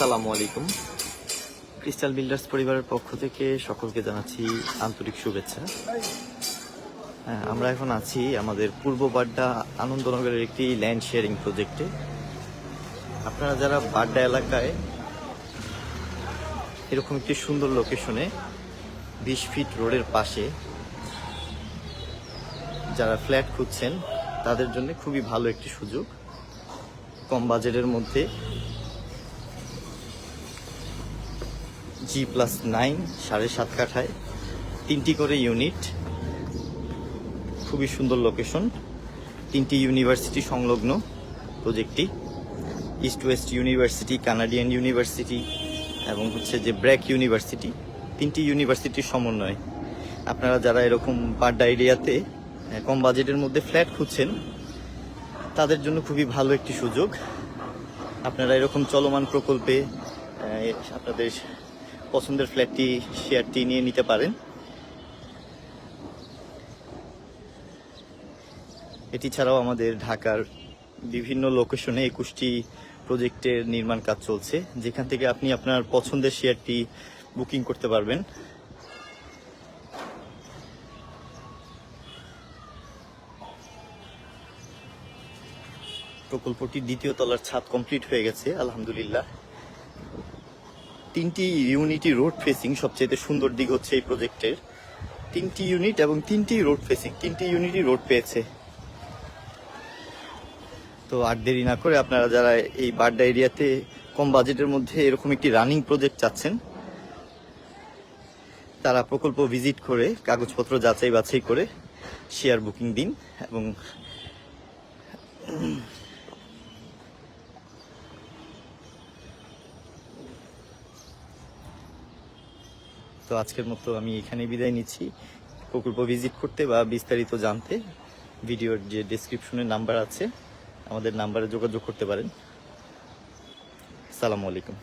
আসসালামু আলাইকুম। Crystal builders পরিবারের পক্ষ থেকে সকলকে জানাচ্ছি আন্তরিক শুভেচ্ছা। হ্যাঁ, আমরা এখন আছি আমাদের পূর্ব বাড্ডা আনন্দনগরের একটি ল্যান্ড শেয়ারিং প্রজেক্টে আপনারা যারা বাড্ডা এলাকায় এরকম একটি সুন্দর লোকেশনে বিশ ফিট রোডের পাশে যারা ফ্ল্যাট খুঁজছেন তাদের জন্য খুবই ভালো একটি সুযোগ। কম বাজেটের মধ্যে জি প্লাস নাইন সাড়ে সাত কাঠায়। তিনটি করে ইউনিট খুবই সুন্দর লোকেশন তিনটি ইউনিভার্সিটি সংলগ্ন প্রজেক্টটি east west university Canadian university এবং হচ্ছে যে ব্র্যাক ইউনিভার্সিটি তিনটি ইউনিভার্সিটির সমন্বয়। আপনারা যারা এরকম বাড্ডা এরিয়াতে কম বাজেটের মধ্যে ফ্ল্যাট খুঁজছেন, তাদের জন্য খুবই ভালো একটি সুযোগ। আপনারা এরকম চলমান প্রকল্পে আপনাদের পছন্দের ফ্ল্যাটটি শেয়ারটি নিয়ে নিতে পারেন। এটি ছাড়াও আমাদের ঢাকার বিভিন্ন লোকেশনে একুশটি প্রজেক্টের নির্মাণ কাজ চলছে। যেখান থেকে আপনি আপনার পছন্দের শেয়ারটি বুকিং করতে পারবেন। প্রকল্পটির দ্বিতীয় তলার ছাদ কমপ্লিট হয়ে গেছে, আলহামদুলিল্লাহ। তিনটি ইউনিটি রোড ফেসিং সবচেয়ে সুন্দর দিক হচ্ছে এই প্রজেক্টের তিনটি ইউনিট এবং তিনটি রোড ফেসিং তিনটি ইউনিটই রোড পেয়েছে। তো আর দেরি না করে আপনারা যারা এই বাড্ডা এরিয়াতে কম বাজেটের মধ্যে এরকম একটি রানিং প্রজেক্ট চাচ্ছেন, তারা প্রকল্প ভিজিট করে, কাগজপত্র যাচাই বাছাই করে শেয়ার বুকিং দিন এবং তো আজকের মতো আমি এখানে বিদায় নিচ্ছি। প্রকল্প ভিজিট করতে বা বিস্তারিত জানতে ভিডিওর যে ডিসক্রিপশনের নাম্বার আছে, আমাদের নাম্বারে যোগাযোগ করতে পারেন। সালামু আলাইকুম।